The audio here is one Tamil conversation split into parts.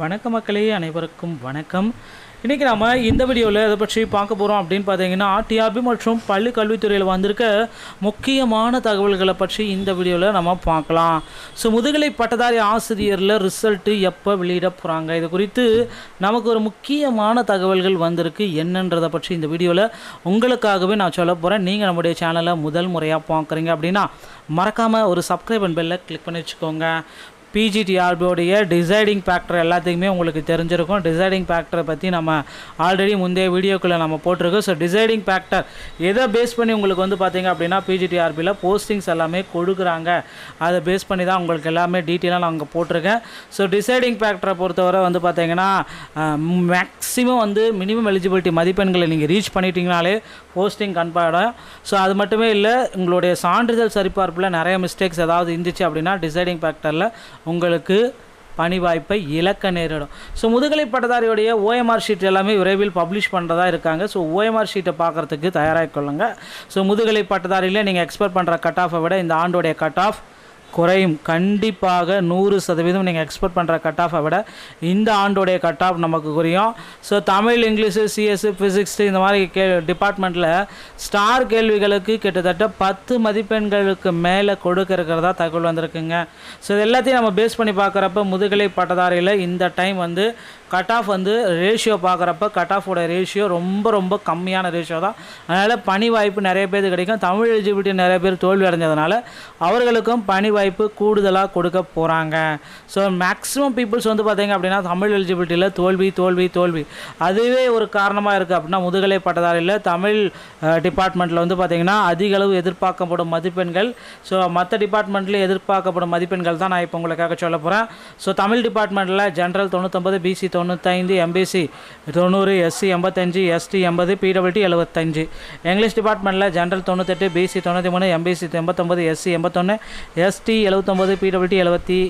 வணக்க மக்களே அனைவருக்கும் வணக்கம். இன்றைக்கி நம்ம இந்த வீடியோவில் இதை பற்றி பார்க்க போகிறோம் அப்படின்னு பார்த்தீங்கன்னா டிஆர்பி மற்றும் பள்ளி கல்வித்துறையில் வந்திருக்க முக்கியமான தகவல்களை பற்றி இந்த வீடியோவில் நம்ம பார்க்கலாம். ஸோ முதுகலை பட்டதாரி ஆசிரியரில் ரிசல்ட்டு எப்போ வெளியிட போகிறாங்க இது குறித்து நமக்கு ஒரு முக்கியமான தகவல்கள் வந்திருக்கு. என்னன்றதை பற்றி இந்த வீடியோவில் உங்களுக்காகவே நான் சொல்ல போகிறேன் நீங்கள் நம்முடைய சேனலை முதல் முறையாக பார்க்குறீங்க அப்படின்னா மறக்காமல் ஒரு சப்ஸ்கிரைப் அண்ட் பெல்லை கிளிக் பண்ணி வச்சுக்கோங்க. பிஜிடிஆர்பியோடைய டிசைடிங் ஃபேக்டர் எல்லாத்துக்குமே உங்களுக்கு தெரிஞ்சிருக்கும். டிசைடிங் ஃபேக்டரை பற்றி நம்ம ஆல்ரெடி முந்தைய வீடியோக்குள்ளே நம்ம போட்டிருக்கோம். ஸோ டிசைடிங் ஃபேக்டர் எதை பேஸ் பண்ணி உங்களுக்கு வந்து பார்த்தீங்க அப்படின்னா பிஜிடிஆர்பியில் போஸ்டிங்ஸ் எல்லாமே கொடுக்குறாங்க. அதை பேஸ் பண்ணி தான் உங்களுக்கு எல்லாமே டீட்டெயிலாக நான் அங்கே போட்டிருக்கேன். ஸோ டிசைடிங் ஃபேக்டரை பொறுத்தவரை வந்து பார்த்தீங்கன்னா மேக்ஸிமம் வந்து மினிமம் எலிஜிபிலிட்டி மதிப்பெண்களை நீங்கள் ரீச் பண்ணிட்டீங்கனாலே போஸ்டிங் கன்ஃபார்ம் ஸோ அது மட்டுமே இல்லை உங்களுடைய சான்றிதழ் சரிபார்ப்பில் நிறைய மிஸ்டேக்ஸ் ஏதாவது இருந்துச்சு அப்படின்னா டிசைடிங் ஃபேக்டரில் உங்களுக்கு பணி வாய்ப்பை இழக்க நேரிடும். ஸோ முதுகலை பட்டதாரியுடைய ஓஎம்ஆர் ஷீட் எல்லாமே விரைவில் பப்ளிஷ் பண்ணுறதா இருக்காங்க. ஸோ ஓஎம்ஆர் ஷீட்டை பார்க்குறதுக்கு தயாராக கொள்ளுங்கள் ஸோ முதுகலை பட்டதாரியில் நீங்கள் எக்ஸ்பெக்ட் பண்ணுற கட் ஆஃபை விட இந்த ஆண்டோடைய கட் ஆஃப் குறையும். கண்டிப்பாக நூறு சதவீதம் நீங்கள் எக்ஸ்பெக்ட் பண்ணுற கட் ஆஃபை விட இந்த ஆண்டோடைய கட் ஆஃப் நமக்கு குறையும். So Tamil English CS physics இந்த மாதிரி கே டிபார்ட்மெண்ட்டில் ஸ்டார் கேள்விகளுக்கு கிட்டத்தட்ட பத்து மதிப்பெண்களுக்கு மேலே கொடுக்க இருக்கிறதா தகவல் வந்திருக்குங்க. ஸோ இது எல்லாத்தையும் நம்ம பேஸ் பண்ணி பார்க்குறப்ப முதுகலை பட்டதாரியில் இந்த டைம் வந்து கட் ஆஃப் வந்து ரேஷியோ பார்க்குறப்ப கட் ஆஃபோட ரேஷியோ ரொம்ப ரொம்ப கம்மியான ரேஷியோ தான். அதனால் பணி வாய்ப்பு நிறைய பேருக்கு கிடைக்கும். தமிழ் எலிஜிபிலிட்டி நிறைய பேர் தோல்வி அடைஞ்சதுனால அவர்களுக்கும் பணி வாய்ப்பு கூடுதலாக கொடுக்க போகிறாங்க ஸோ மேக்ஸிமம் பீப்புள்ஸ் வந்து பார்த்திங்க அப்படின்னா தமிழ் எலிஜிபிலிட்டியில் தோல்வி தோல்வி தோல்வி. அதுவே ஒரு காரணமாக இருக்குது அப்படின்னா முதுகலை பட்டதாரியில் தமிழ் டிபார்ட்மெண்ட்டில் வந்து பார்த்திங்கன்னா அதிக அளவு எதிர்பார்க்கப்படும் மதிப்பெண்கள். ஸோ மற்ற டிபார்ட்மெண்ட்லேயும் எதிர்பார்க்கப்படும் மதிப்பெண்கள் தான் நான் இப்போ உங்களுக்காக சொல்ல போகிறேன் ஸோ தமிழ் டிபார்ட்மெண்ட்டில் ஜென்ரல் தொண்ணூத்தொம்பது பிசி தொண்ணூத்தைந்து எம்பிசி தொண்ணூறு எஸ்சி எண்பத்தஞ்சு எஸ்டி எண்பது பிடபிள்யூடி எழுபத்தஞ்சு இங்கிலீஷ் டிபார்ட்மெண்ட்டில் ஜென்ரல் தொண்ணூத்தெட்டு பிசி தொண்ணூற்றி மூணு எம்பிசி எண்பத்தொம்பது எஸ்சி எண்பத்தொன்று எஸ்டி எழுபத்தொம்பது பிடபிள்யூடி எழுபத்தி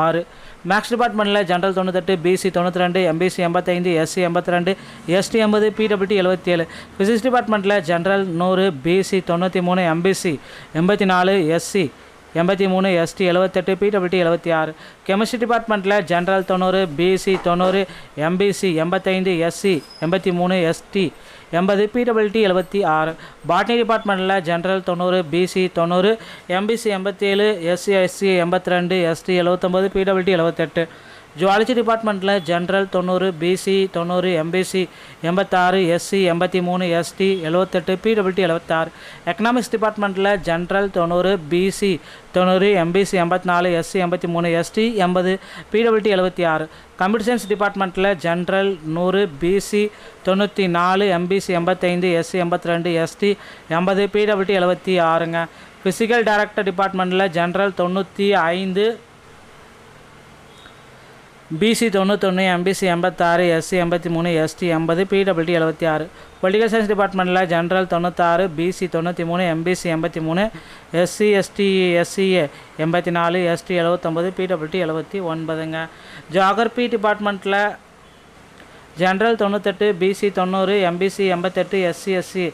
ஆறு மேக்ஸ் டிபார்ட்மெண்ட்டில் ஜென்ரல் தொண்ணூத்தெட்டு பிசி தொண்ணூற்றி ரெண்டு எம்பிசி எண்பத்தைந்து எஸ்சி எண்பத்தி ரெண்டு எஸ்டி எண்பது பிடபிள்யூடி எழுபத்தி ஏழு ஃபிசிக்ஸ் டிபார்ட்மெண்ட்டில் ஜென்ரல் நூறு பிசி தொண்ணூற்றி மூணு எம்பிசி எண்பத்தி நாலு எஸ்சி எண்பத்தி மூணு எஸ்டி எழுபத்தெட்டு பிடபிள்யூடி எழுபத்தி ஆறு. கெமிஸ்ட்ரி டிபார்ட்மெண்ட்டில் ஜென்ரல் தொண்ணூறு பிசி தொண்ணூறு எம்பிசி எண்பத்தைந்து எஸ்சி எண்பத்தி மூணு எஸ்டி எண்பது பிடபிள்யூடி எழுபத்தி ஆறு. பாட்னி டிபார்ட்மெண்ட்டில் ஜென்ரல் தொண்ணூறு பிசி தொண்ணூறு எம்பிசி எண்பத்தி ஏழு எஸ்சி எஸ்சி எண்பத்தி ரெண்டு எஸ்டி எழுபத்தொம்பது பிடபிள்யூடி எழுபத்தெட்டு ஜுவாலஜி டிபார்ட்மெண்ட்டில் ஜென்ரல் தொண்ணூறு பிசி தொண்ணூறு எம்பிசி எண்பத்தாறு எஸ்சி எண்பத்தி மூணு எஸ்டி எழுபத்தெட்டு பிடபிள்டி எழுபத்தாறு எக்கனாமிக்ஸ் டிபார்ட்மெண்ட்டில் ஜென்ரல் தொண்ணூறு பிசி தொண்ணூறு எம்பிசி எண்பத்தி நாலு எஸ்சி எண்பத்தி மூணு எஸ்டி எண்பது பிடபிள்டி எழுபத்தி ஆறு கம்ப்யூட்டர் சயின்ஸ் டிபார்ட்மெண்ட்டில் ஜென்ரல் நூறு பிசி தொண்ணூற்றி நாலு எம்பிசி எண்பத்தைந்து எஸ்சி எண்பத்தி ரெண்டு எஸ்டி எண்பது பிடபிள்டி எழுபத்தி ஆறுங்க ஃபிசிக்கல் டைரக்டர் டிபார்ட்மெண்ட்டில் ஜென்ரல் தொண்ணூற்றி ஐந்து பிசி தொண்ணூத்தொன்று எம்பிசி எண்பத்தாறு எஸ்சி எண்பத்தி மூணு எஸ்டி எண்பது பிடபிள்யூடி எழுபத்தி ஆறு பொலிட்டிக்கல் சயின்ஸ் டிபார்ட்மெண்ட்டில் ஜென்ரல் தொண்ணூத்தாறு பிசி தொண்ணூற்றி மூணு எம்பிசி எண்பத்தி மூணு எஸ்சி எஸ்டி எஸ்சிஏ எண்பத்தி நாலு எஸ்டி எழுபத்தொம்பது பிடபிள்யூடி எழுபத்தி ஒன்பதுங்க ஜாகிரபி டிபார்ட்மெண்ட்டில் ஜென்ரல் தொண்ணூத்தெட்டு பிசி தொண்ணூறு எம்பிசி எண்பத்தெட்டு எஸ்சி எஸ்சி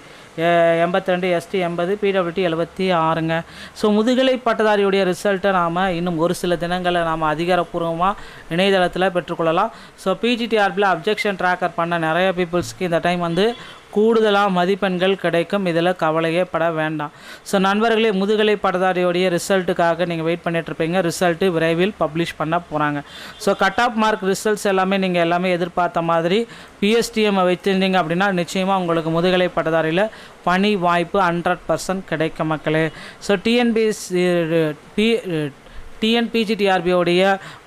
எண்பத்தி ரெண்டு எஸ்டி எண்பது பிடபிள்யூடி எழுபத்தி ஆறுங்க. ஸோ முதுகலை பட்டதாரியுடைய ரிசல்ட்டை நாம் இன்னும் ஒரு சில தினங்களை நாம் அதிகாரப்பூர்வமாக இணையதளத்தில் பெற்றுக்கொள்ளலாம். ஸோ பிஜிடிஆர்பியில் அப்ஜெக்ஷன் ட்ராக்கர் பண்ண நிறைய பீப்புள்ஸ்க்கு இந்த டைம் வந்து கூடுதலாக மதிப்பெண்கள் கிடைக்கும். இதில் கவலையே பட வேண்டாம். ஸோ நண்பர்களே முதுகலை பட்டதாரியோடைய ரிசல்ட்டுக்காக நீங்கள் வெயிட் பண்ணிகிட்ருப்பீங்க ரிசல்ட்டு விரைவில் பப்ளிஷ் பண்ண போகிறாங்க so cut off mark results எல்லாமே நீங்கள் எல்லாமே எதிர்பார்த்த மாதிரி பிஎஸ்டிஎம்மை வைத்திருந்தீங்க அப்படின்னா நிச்சயமாக உங்களுக்கு முதுகலை பட்டதாரியில் பணி வாய்ப்பு ஹண்ட்ரட் பர்சன்ட் கிடைக்கும் மக்களே. ஸோ டிஎன்பிஎஸ்சி பி டிஎன்பிஜிடிஆர்பியோடைய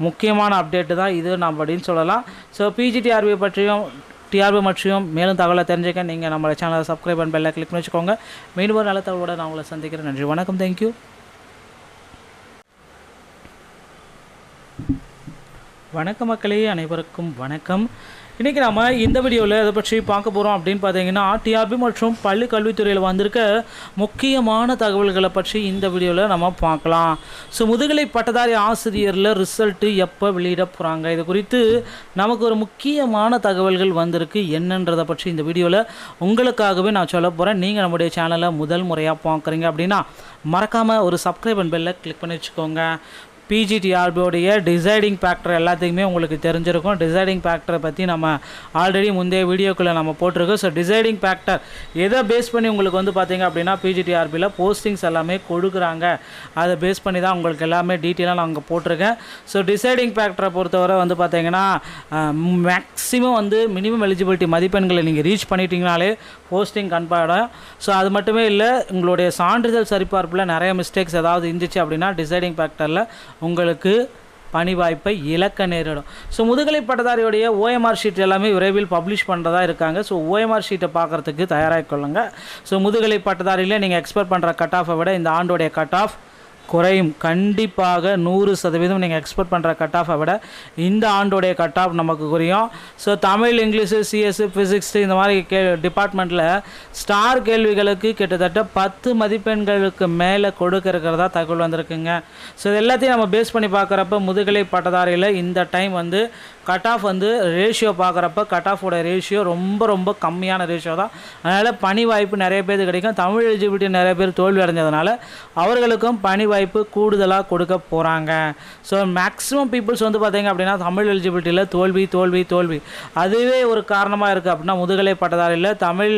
முக்கியமான அப்டேட்டு தான் இது நம்ம அப்படின்னு சொல்லலாம். ஸோ பிஜிடிஆர்பி பற்றியும் டிஆர்பி மற்றும் மேலும் தகவலை தெரிஞ்சுக்க நீங்கள் நம்மளோட சேனலை சப்ஸ்கிரைப் பண்ண பெல்லை கிளிக் பண்ணி வச்சுக்கோங்க மீண்டும் ஒரு நல்ல தகவலோட நான் உங்களை சந்திக்கிறேன். நன்றி வணக்கம் தேங்க்யூ வணக்கம் மக்களே அனைவருக்கும் வணக்கம். இன்றைக்கி நம்ம இந்த வீடியோவில் இதை பற்றி பார்க்க போகிறோம் அப்படின்னு பார்த்தீங்கன்னா டிஆர்பி மற்றும் பள்ளி கல்வித்துறையில் வந்திருக்க முக்கியமான தகவல்களை பற்றி இந்த வீடியோவில் நம்ம பார்க்கலாம். ஸோ முதுகலை பட்டதாரி ஆசிரியரில் ரிசல்ட்டு எப்போ வெளியிட போகிறாங்க இது குறித்து நமக்கு ஒரு முக்கியமான தகவல்கள் வந்திருக்கு. என்னன்றதை பற்றி இந்த வீடியோவில் உங்களுக்காகவே நான் சொல்ல போகிறேன் நீங்கள் நம்முடைய சேனலை முதல் முறையாக பார்க்குறீங்க அப்படின்னா மறக்காமல் ஒரு சப்ஸ்கிரைப் அண்ட் பெல்லை கிளிக் பண்ணி வச்சுக்கோங்க. பிஜிடிஆர்பியோடைய டிசைடிங் ஃபேக்டர் எல்லாத்துக்குமே உங்களுக்கு தெரிஞ்சிருக்கும். டிசைடிங் ஃபேக்டரை பற்றி நம்ம ஆல்ரெடி முந்தைய வீடியோக்குள்ளே நம்ம போட்டிருக்கோம். ஸோ டிசைடிங் ஃபேக்டர் எதை பேஸ் பண்ணி உங்களுக்கு வந்து பார்த்தீங்க அப்படின்னா பிஜிடிஆர்பியில் போஸ்டிங்ஸ் எல்லாமே கொடுக்குறாங்க. அதை பேஸ் பண்ணி தான் உங்களுக்கு எல்லாமே டீட்டெயிலாக நான் அங்கே போட்டிருக்கேன். ஸோ டிசைடிங் ஃபேக்டரை பொறுத்தவரை வந்து பார்த்தீங்கன்னா மேக்ஸிமம் வந்து மினிமம் எலிஜிபிலிட்டி மதிப்பெண்களை நீங்கள் ரீச் பண்ணிட்டீங்கனாலே போஸ்டிங் கன்ஃபார்ம் ஸோ அது மட்டுமே இல்லை உங்களுடைய சான்றிதழ் சரிபார்ப்பில் நிறைய மிஸ்டேக்ஸ் ஏதாவது இருந்துச்சு அப்படின்னா டிசைடிங் ஃபேக்டரில் உங்களுக்கு பணி வாய்ப்பை இழக்க நேரிடும். ஸோ முதுகலை பட்டதாரியுடைய ஓஎம்ஆர் ஷீட் எல்லாமே விரைவில் பப்ளிஷ் பண்ணுறதா இருக்காங்க. ஸோ ஓஎம்ஆர் ஷீட்டை பார்க்குறதுக்கு தயாராக கொள்ளுங்கள் ஸோ முதுகலை பட்டதாரியில் நீங்கள் எக்ஸ்பெக்ட் பண்ணுற கட் ஆஃபை விட இந்த ஆண்டோடைய கட் ஆஃப் குறையும். கண்டிப்பாக நூறு சதவீதம் நீங்கள் எக்ஸ்பெக்ட் பண்ணுற கட் ஆஃபை விட இந்த ஆண்டோடைய கட் ஆஃப் நமக்கு குறையும். So Tamil English CSC physics இந்த மாதிரி கே டிபார்ட்மெண்ட்டில் ஸ்டார் கேள்விகளுக்கு கிட்டத்தட்ட பத்து மதிப்பெண்களுக்கு மேலே கொடுக்க இருக்கிறதா தகவல் வந்திருக்குங்க. ஸோ இது எல்லாத்தையும் நம்ம பேஸ் பண்ணி பார்க்குறப்ப முதுகலை பட்டதாரியில் இந்த டைம் வந்து கட் ஆஃப் வந்து ரேஷியோ பார்க்குறப்ப கட் ஆஃபோட ரேஷியோ ரொம்ப ரொம்ப கம்மியான ரேஷியோ தான். அதனால் பணி வாய்ப்பு நிறைய பேருக்கு கிடைக்கும். தமிழ் எலிஜிபிலிட்டி நிறைய பேர் தோல்வி அடைஞ்சதுனால அவர்களுக்கும் பணி வாய்ப்பு கூடுதலாக கொடுக்க போகிறாங்க ஸோ மேக்ஸிமம் பீப்புள்ஸ் வந்து பார்த்தீங்க அப்படின்னா தமிழ் எலிஜிபிலிட்டியில் தோல்வி தோல்வி தோல்வி. அதுவே ஒரு காரணமாக இருக்குது அப்படின்னா முதுகலை பட்டதாரியில் தமிழ்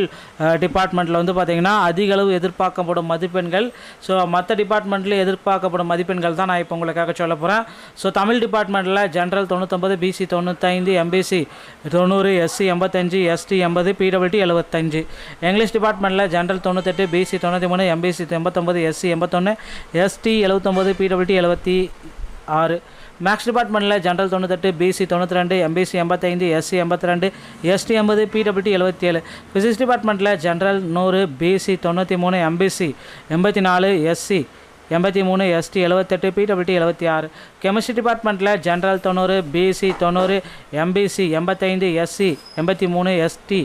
டிபார்ட்மெண்ட்டில் வந்து பார்த்தீங்கன்னா அதிக அளவு எதிர்பார்க்கப்படும் மதிப்பெண்கள். ஸோ மற்ற டிபார்ட்மெண்ட்டில் எதிர்பார்க்கப்படும் மதிப்பெண்கள் தான் நான் இப்போ உங்களுக்காக சொல்ல போகிறேன் ஸோ தமிழ் டிபார்ட்மெண்ட்டில் ஜென்ரல் தொண்ணூத்தொம்பது பிசி தொண்ணூத்தைந்து எம்பிசி தொண்ணூறு எஸ்சி எண்பத்தஞ்சு எஸ்டி எண்பது பிடபிள்டி எழுபத்தஞ்சு இங்கிலீஷ் டிபார்ட்மெண்ட்டில் ஜென்ரல் தொண்ணூத்தெட்டு பிசி தொண்ணூற்றி மூணு எம்பிசி எண்பத்தொம்பது எஸ்சி எண்பத்தொன்று எஸ்டி எழுபத்தொம்பது பிடபிள்யூடி எழுபத்தி ஆறு. மேக்ஸ் டிபார்ட்மெண்ட்டில் ஜென்ரல் தொண்ணூத்தெட்டு பிசி தொண்ணூற்றி ரெண்டு எம்பிசி எண்பத்தைந்து எஸ்சி எண்பத்தி ரெண்டு எஸ்டி எண்பது பிடபிள்யூடி எழுபத்தி ஏழு ஃபிசிக்ஸ் டிபார்ட்மெண்ட்டில் ஜென்ரல் நூறு பிசி தொண்ணூற்றி மூணு எம்பிசி எண்பத்தி நாலு எஸ்சி எண்பத்தி மூணு எஸ்டி எழுபத்தெட்டு பிடபிள்யூடி எழுபத்தி ஆறு. கெமிஸ்ட்ரி டிபார்ட்மெண்ட்டில் ஜென்ரல் தொண்ணூறு பிசி தொண்ணூறு எம்பிசி எண்பத்தைந்து எஸ்சி எண்பத்தி மூணு எஸ்டி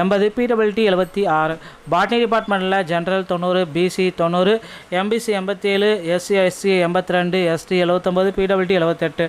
எண்பது பிடபிள்யூடி எழுபத்தி ஆறு. பாட்னி டிபார்ட்மெண்ட்டில் ஜென்ரல் தொண்ணூறு பிசி தொண்ணூறு எம்பிசி எண்பத்தேழு எஸ்சி எஸ்சி எண்பத்தி ரெண்டு எஸ்டி எழுபத்தொம்பது பிடபிள்டி எழுபத்தெட்டு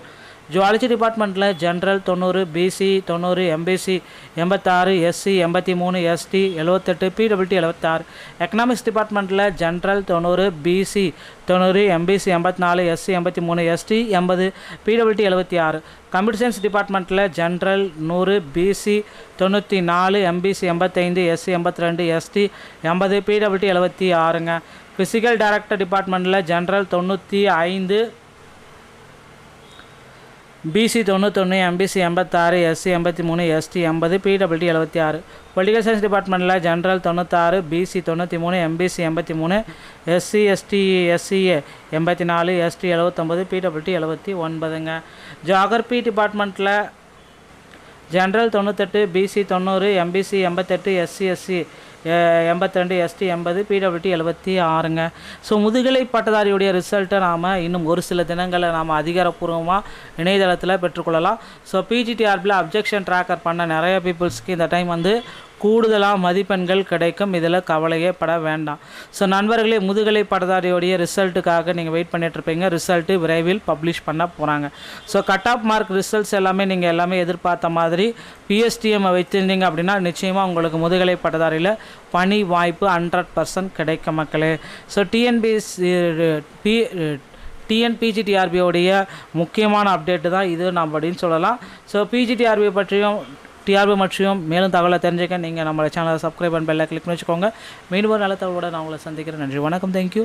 ஜுவாலஜி டிபார்ட்மெண்ட்டில் ஜென்ரல் தொண்ணூறு பிசி தொண்ணூறு எம்பிசி எண்பத்தாறு எஸ்சி எண்பத்தி மூணு எஸ்டி எழுபத்தெட்டு பிடபிள்டி எழுபத்தாறு எக்கனாமிக்ஸ் டிபார்ட்மெண்ட்டில் ஜென்ரல் தொண்ணூறு பிசி தொண்ணூறு எம்பிசி எண்பத்தி நாலு எஸ்சி எண்பத்தி மூணு எஸ்டி எண்பது பிடபிள்டி எழுபத்தி ஆறு கம்ப்யூட்டர் சயின்ஸ் டிபார்ட்மெண்ட்டில் ஜென்ரல் நூறு பிசி தொண்ணூற்றி நாலு எம்பிசி எண்பத்தைந்து எஸ்சி எண்பத்தி ரெண்டு எஸ்டி எண்பது பிடபிள்டி எழுபத்தி ஆறுங்க. ஃபிசிக்கல் டைரக்டர் டிபார்ட்மெண்ட்டில் ஜென்ரல் தொண்ணூற்றி ஐந்து பிசி தொண்ணூத்தொன்று எம்பிசி எண்பத்தாறு எஸ்சி எண்பத்தி மூணு எஸ்டி எண்பது பிடபிள்டி எழுபத்தி ஆறு. பொலிட்டிக்கல் சயின்ஸ் டிபார்ட்மெண்ட்டில் ஜென்ரல் தொண்ணூத்தாறு பிசி தொண்ணூற்றி மூணு எம்பிசி எண்பத்தி மூணு எஸ்சி எஸ்டி எஸ்சிஏ எண்பத்தி நாலு எஸ்டி எழுபத்தொம்பது பிடபிள்டி எழுபத்தி ஒன்பதுங்க. ஜாகிரபி டிபார்ட்மெண்ட்டில் ஜென்ரல் தொண்ணூத்தெட்டு பிசி தொண்ணூறு எம்பிசி எண்பத்தெட்டு எஸ்சி எஸ்சி எண்பத்திரெண்டு எஸ்டி எண்பது பிடபிள்யூடி எழுபத்தி ஆறுங்க. ஸோ முதுகலை பட்டதாரியுடைய ரிசல்ட்டை நாம் இன்னும் ஒரு சில தினங்களில் நாம் அதிகாரப்பூர்வமாக இணையதளத்தில் பெற்றுக்கொள்ளலாம். ஸோ பிஜிடிஆர்பியில் அப்ஜெக்ஷன் ட்ராக்கர் பண்ண நிறைய பீப்புள்ஸ்க்கு இந்த டைம் வந்து கூடுதலாக மதிப்பெண்கள் கிடைக்கும். இதில் கவலையே பட வேண்டாம். ஸோ நண்பர்களே முதுகலை பட்டதாரியோடைய ரிசல்ட்டுக்காக நீங்கள் வெயிட் பண்ணிகிட்ருப்பீங்க ரிசல்ட்டு விரைவில் பப்ளிஷ் பண்ண போகிறாங்க so cut off mark results எல்லாமே நீங்கள் எல்லாமே எதிர்பார்த்த மாதிரி பிஎஸ்டிஎம்மை வச்சுருந்தீங்க அப்படின்னா நிச்சயமாக உங்களுக்கு முதுகலை பட்டதாரியில் பணி வாய்ப்பு ஹண்ட்ரட் பர்சன்ட் கிடைக்கும் மக்களே. ஸோ டிஎன்பிஎஸ்சி பி டிஎன்பிஜிடிஆர்பியோடைய முக்கியமான அப்டேட்டு தான் இது நம்ம அப்படின்னு சொல்லலாம். ஸோ பிஜிடிஆர்பி பற்றியும் டிஆர்பி மற்றும் மேலும் தகவலை தெரிஞ்சுக்க நீங்கள் நம்மளோட சேனலை சப்ஸ்கிரைப் பண்ண பெல்லை கிளிக் பண்ணி வச்சுக்கோங்க மீண்டும் ஒரு நல்ல தகவலோட நான் உங்களை சந்திக்கிறேன். நன்றி. வணக்கம். தேங்க்யூ